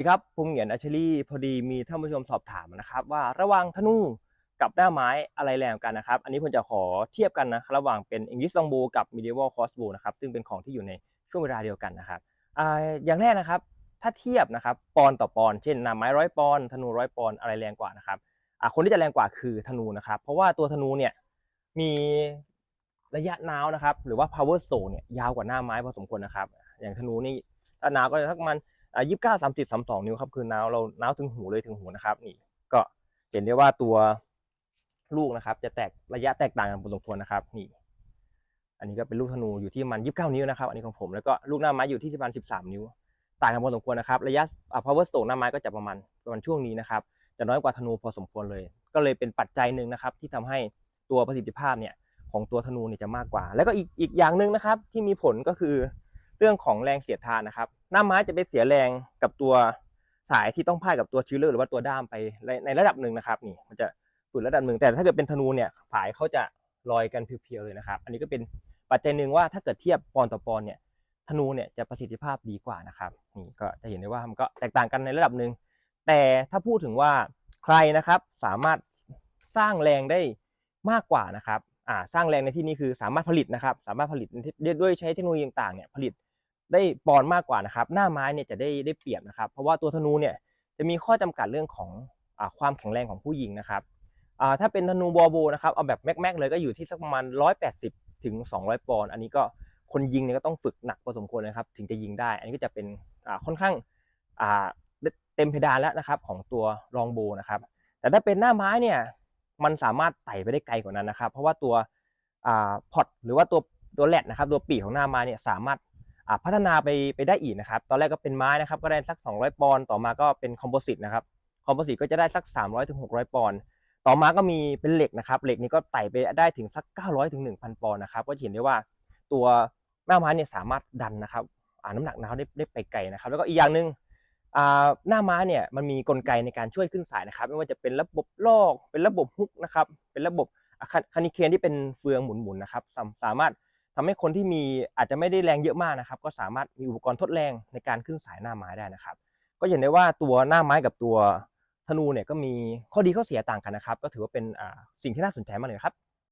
สวัสดีครับผมเหงียนอัชรีพอดีมีท่านผู้ชมสอบถามนะครับ ว่าระหว่างธนูกับหน้าไม้อะไรแรงกว่ากันนะครับ อันนี้ผมจะขอเทียบกันนะระหว่างเป็น English Longbow กับ Medieval Crossbow นะครับซึ่งเป็นของที่อยู่ในช่วงเวลาเดียวกันนะครับออย่างแรกนะครับ ถ้าเทียบนะครับปอนต่อปอนเช่นหน้าไม้ร้อยปอนธนูร้อยปอนอะไรแรงกว่านะครับคนที่จะแรงกว่าคือธนูนะครับ เพราะว่าตัวธนูเนี่ยมีระยะนาวนะครับ หรือว่า power stone เนี่ยยาวกว่าหน้าไม้พอสมควรนะครับ อย่างธนูนี่หนาวก็จะสักมาณ อ่ายี่สิบเก้าสามสิบสามสองนิ้วครับคือน้าวเราน้าวถึงหูเลยถึงหูนะครับนี่ก็เห็นได้ว่าตัวลูกนะครับ จะแตกระยะแตกต่างกันพอสมควรนะครับนี่ อันนี้ก็เป็นลูกธนูอยู่ที่มันยี่สิบเก้านิ้วนะครับ อันนี้ของผมแล้วก็ลูกหน้าไม้อยู่ที่ประมาณสิบสามนิ้ว ต่างกันพอสมควรนะครับ ระยะอ่า power stroke หน้าไม้ก็จะประมาณประมาณช่วงนี้นะครับจะน้อยกว่าธนูพอสมควรเลย ก็เลยเป็นปัจจัยหนึ่งนะครับ ที่ทำให้ตัวประสิทธิภาพเนี่ยของตัวธนูเนี่ยจะมากกว่า แล้วก็อีกอีกอย่างหนึ่งนะครับ ที่มีผลก็คือเรื่องของแรงเสียดทานนะครับ หน้าไม้จะไปเสียแรงกับตัวสายที่ต้องพาดกับตัวชิลเลอร์หรือว่าตัวด้ามไปในระดับหนึ่งนะครับนี่มันจะฝืนระดับหนึ่งแต่ถ้าเกิดเป็นธนูเนี่ยฝายเขาจะลอยกันเพียวๆเลยนะครับ อันนี้ก็เป็นปัจจัยหนึ่งว่าถ้าเกิดเทียบปอนด์ต่อปอน์เนี่ยธนูเนี่ยจะประสิทธิภาพดีกว่านะครับนี่ก็จะเห็นได้ว่ามันก็แตกต่างกันในระดับหนึ่งแต่ถ้าพูดถึงว่าใครนะครับสามารถสร้างแรงได้มากกว่านะครับอ่าสร้างแรงในที่นี้คือสามารถผลิตนะครับ สามารถผลิตด้วยใช้เทคโนโลยีต่างๆเนี่ยผลิต ได้ปอนมากกว่านะครับ หน้าไม้เนี่ยจะได้ได้เปรียบนะครับ เพราะว่าตัวธนูเนี่ยจะมีข้อจำกัดเรื่องของอความแข็งแรงของผู้ยิงนะครับถ้าเป็นธนูบอโบนะครับเอาแบบแม็กๆเลยก็อยู่ที่สักประมาณ 180 ถึง 200 ปอนด์อันนี้ก็คนยิงเนี่ยก็ต้องฝึกหนักพอสมควรนะครับ ถึงจะยิงได้ อันนี้ก็จะเป็นค่อนข้างาเต็มเพดานแล้วนะครับของตัวรองโบนะครับ แต่ถ้าเป็นหน้าไม้เนี่ยมันสามารถไต่ไปได้ไกลกว่านั้นนะครับ เพราะว่าตัวอพอตหรือว่าตัวตัวแลดนะครับ ตัวปีกของหน้าไม้เนี่ยสามารถ พัฒนาไปไปได้อีกนะครับ ตอนแรกก็เป็นไม้นะครับ ก็ได้สัก 200 ปอนด์ต่อมาก็เป็นคอมโพสิตนะครับ คอมโพสิตก็จะได้สัก 300ถึง600ปอนด์ ต่อมาก็มีเป็นเหล็กนะครับ เหล็กนี้ก็ไต่ไปได้ถึงสัก 900ถึง1,000ปอนด์นะครับ ก็เห็นได้ว่าตัวหน้าไม้เนี่ยสามารถดันนะครับอ่าน้ำหนักน้ำได้ได้ไปไกลนะครับ แล้วก็อีกอย่างหนึ่งอ่าหน้าไม้เนี่ยมันมีกลไกในการช่วยขึ้นสายนะครับ ไม่ว่าจะเป็นระบบลอก เป็นระบบฮุกนะครับ เป็นระบบคานิเคนที่เป็นเฟืองหมุนๆนะครับ สามารถ ทำให้คนที่มีอาจจะไม่ได้แรงเยอะมากนะครับ ก็สามารถมีอุปกรณ์ทดแรงในการขึ้นสายหน้าไม้ได้นะครับ ก็เห็นได้ว่าตัวหน้าไม้กับตัวธนูเนี่ยก็มีข้อดีข้อเสียต่างกันนะครับ ก็ถือว่าเป็นอ่าสิ่งที่น่าสนใจมากเลยครับ